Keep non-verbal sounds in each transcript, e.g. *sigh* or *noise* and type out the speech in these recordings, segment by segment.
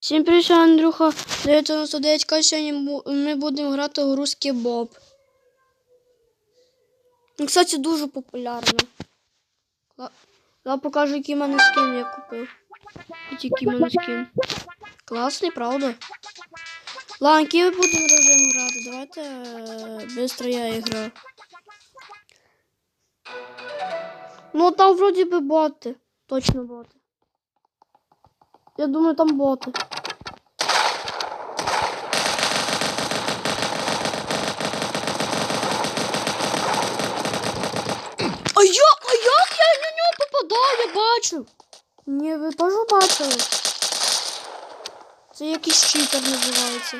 Всім привіт, Андрюха. 99 Сьогодні ми будемо грати у русський Боб. Ну, кстати, дуже популярно. Я покажу, який мене скін я купив. Який мене скін. Класний, правда? Ладно, який ми будемо режим грати? Давайте е, быстро я граю. Ну, там вроді би боти. Точно боти. Я думаю, там боти. А я, а як я на нього попадаю, я бачив. Ні, ви теж бачили. Це якийсь читер називається.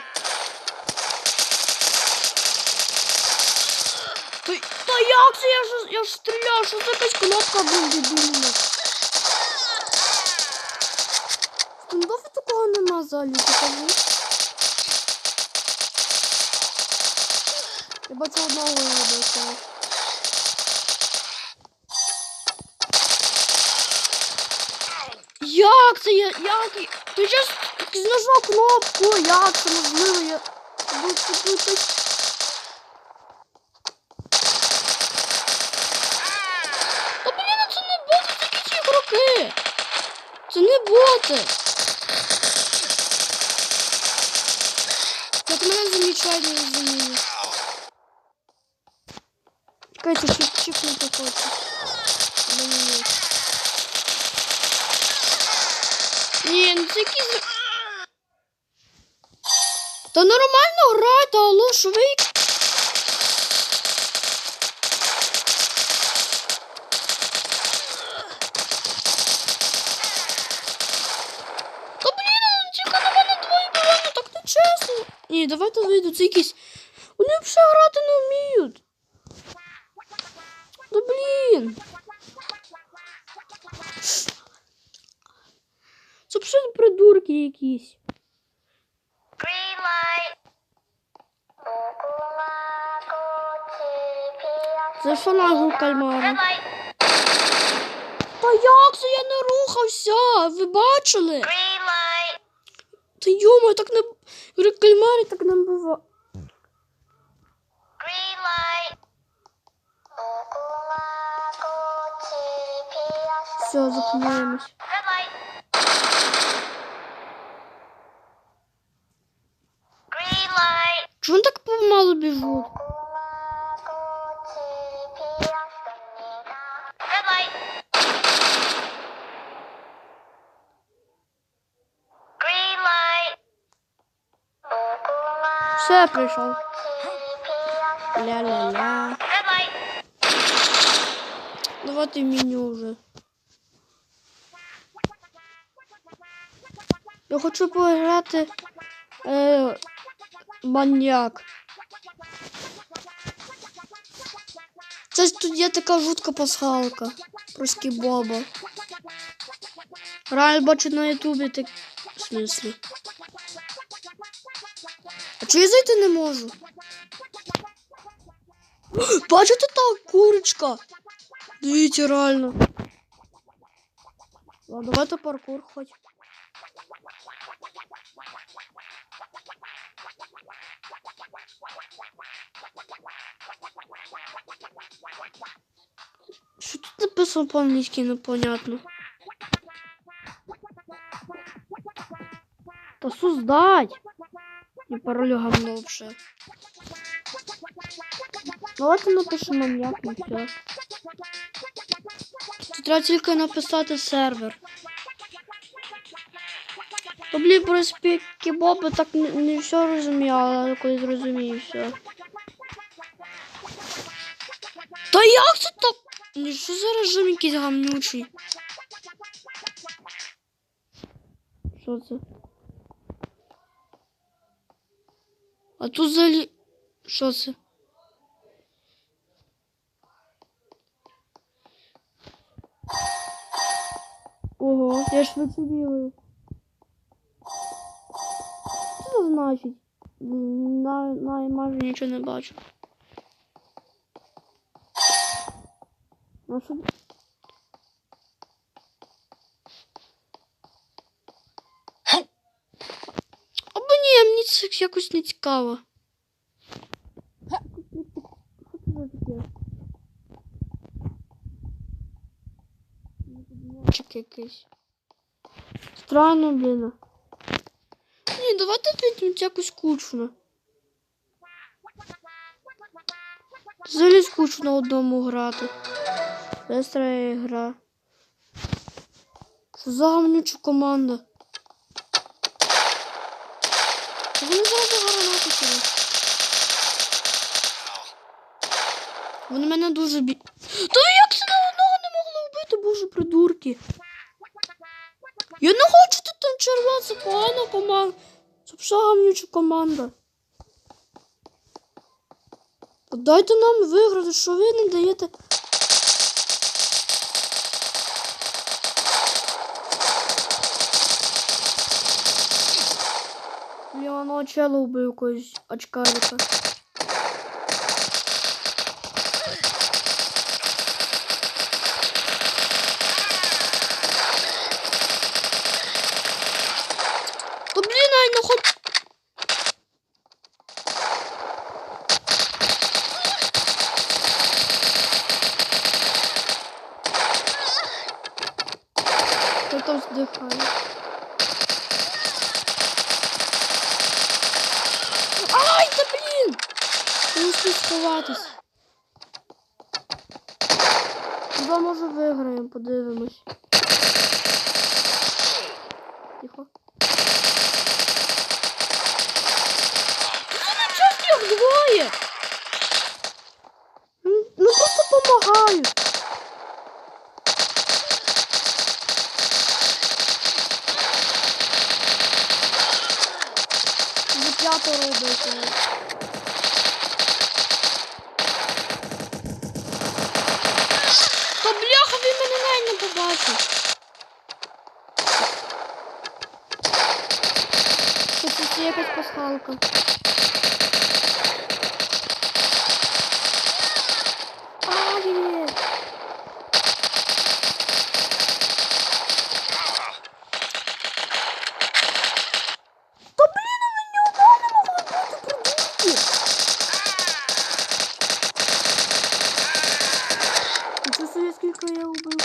Та, як це я ж, я ж стріляв, що це якась кнопка була дебільна. В стендофі такого нема взагалі, покажи. Я бачу одного робити. Як це я? Як? Ти зараз знайшла кнопку, як це можливо? Я... Та блін, це не боти, це якісь ігроки. Це не боти. Як мене замічають, не розумію. Чекайте, чіп, чіпнути не Ні, ні, ні. Ні, ну це якісь... Та нормально грайте, алло, що ви... Та блін, ну тільки на мене двоє було, ну так не чесно. Ні, давайте вийду, це якісь... Вони взагалі грати не вміють. Ну блін. Це взагалі придурки якісь. Це що нагу кальмара? Та як це я не рухався? Ви бачили? Та йома, так не. Говорю, кальмарі так нам бува. Все, зупиняємось. Чому так помалу біжуть? Все, прийшов. Ля-ля-ля. Давайте меню вже. Я хочу пограти е, маньяк. Це ж тут є така жутка пасхалка. Про Боба. Реально бачу на ютубі так. В смислі. Чого я зайти не можу? *gasps* Бачите та курочка? Дивіться, реально. Ладно, давайте паркур хоч. Що тут написано по-англійськи, непонятно. Та создать. Не пароль говно вообще. Давайте напишемо маньяк і все. Тут треба тільки написати сервер. То, блін, про спіки Боба так не, не все розумію, але коли зрозумію все. Та як це так? Ну що за режим якийсь гамнючий? Що це? А тут взагалі... Що це? Ого, я ж вицілюю. Що це значить? На, нічого не бачу. Що? Це якось не цікаво. Це? Мячик якийсь. Странно, блін. Ні, давайте тут якось скучно. Взагалі скучно одному грати. Бестра гра. Що за гамнюча команда? Та Вони зразу гранати кинуть. Вони мене дуже бі... Та як це одного не могло вбити, боже, придурки. Я не хочу тут там черва, це погана команда. Це пша команда. Дайте нам виграти, що ви не даєте. Я воно чело вбив якогось очкарика. Та блін, ай, ну хоч. Хто там здихає? Ай, та блін! Не успів сховатись. Хіба може виграємо, подивимось. Тихо. Ну нічого їх двоє! Ну ну, просто помагають. Вже п'ятеро робити. Та бляха, він мене навіть не побачив. Це якась пасхалка. Ай! Та блін, у мене одного не могло бути придурки. Нічого собі, скільки я убив.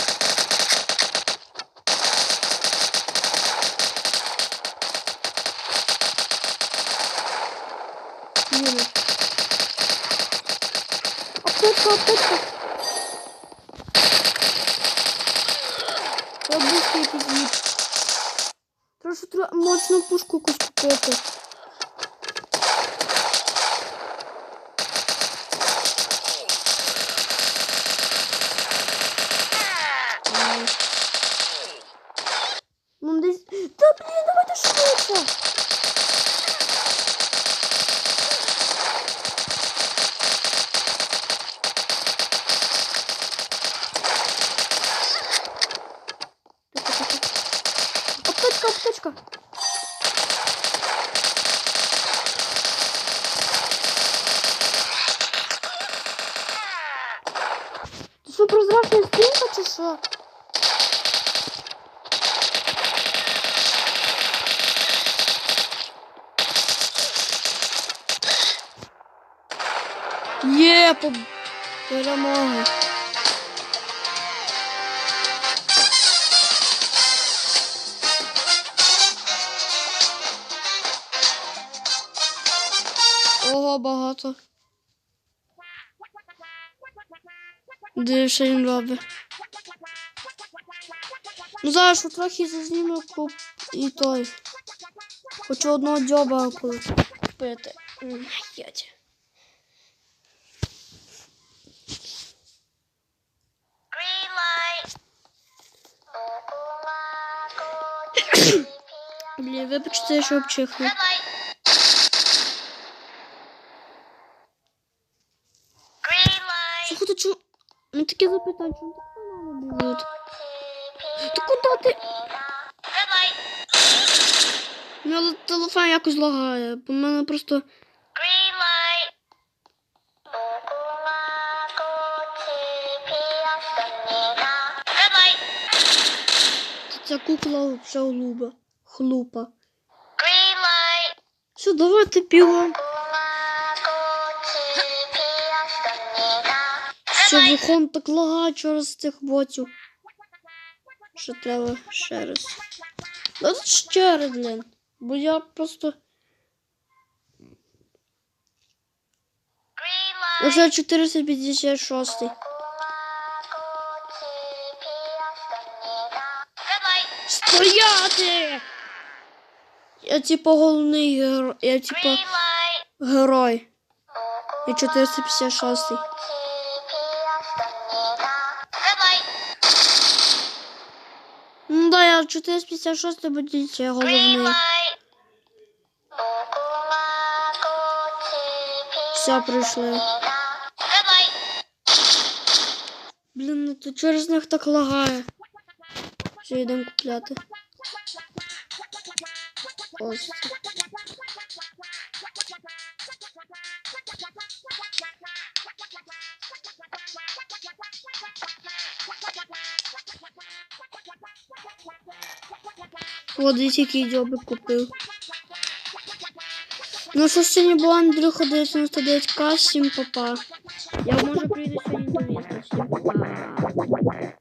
Блін. Аптечка, аптечка. Бабушки якісь від. Прошу треба мощну пушку купити. Ну десь. Та блін, давайте швидше. Аптечка, аптечка. Ти що, прозрачна стінка чи що? Є, по... перемога. Ого, багато. Де ще він робить? Ну зараз що трохи зазніму куп і той. Хочу одного дзьоба купити. Ять. Блін, вибачте, що обчихну. Мені таке запитання, чому так мало бігають? Та куди ти? У мене телефон якось лагає, бо в мене просто... Ця кукла вже глуба. Хлупа. Green light. Все, давайте Що вихон так лагає через цих ботів. Що треба ще раз. Ну тут ще раз, блін. Бо я просто. Оце 456. Red. Стояти! Я типа головний герой. Я типа герой. Я 456. Ну я 456 будь я Green головний. light. Все, прийшли. Блін, ну то через них так лагає. Все, йдемо купляти. Ось. От десь який дзьобик купив. Ну що сьогодні була Андрюха 99к, всім папа. Я може прийду сьогодні до міста. Всім папа.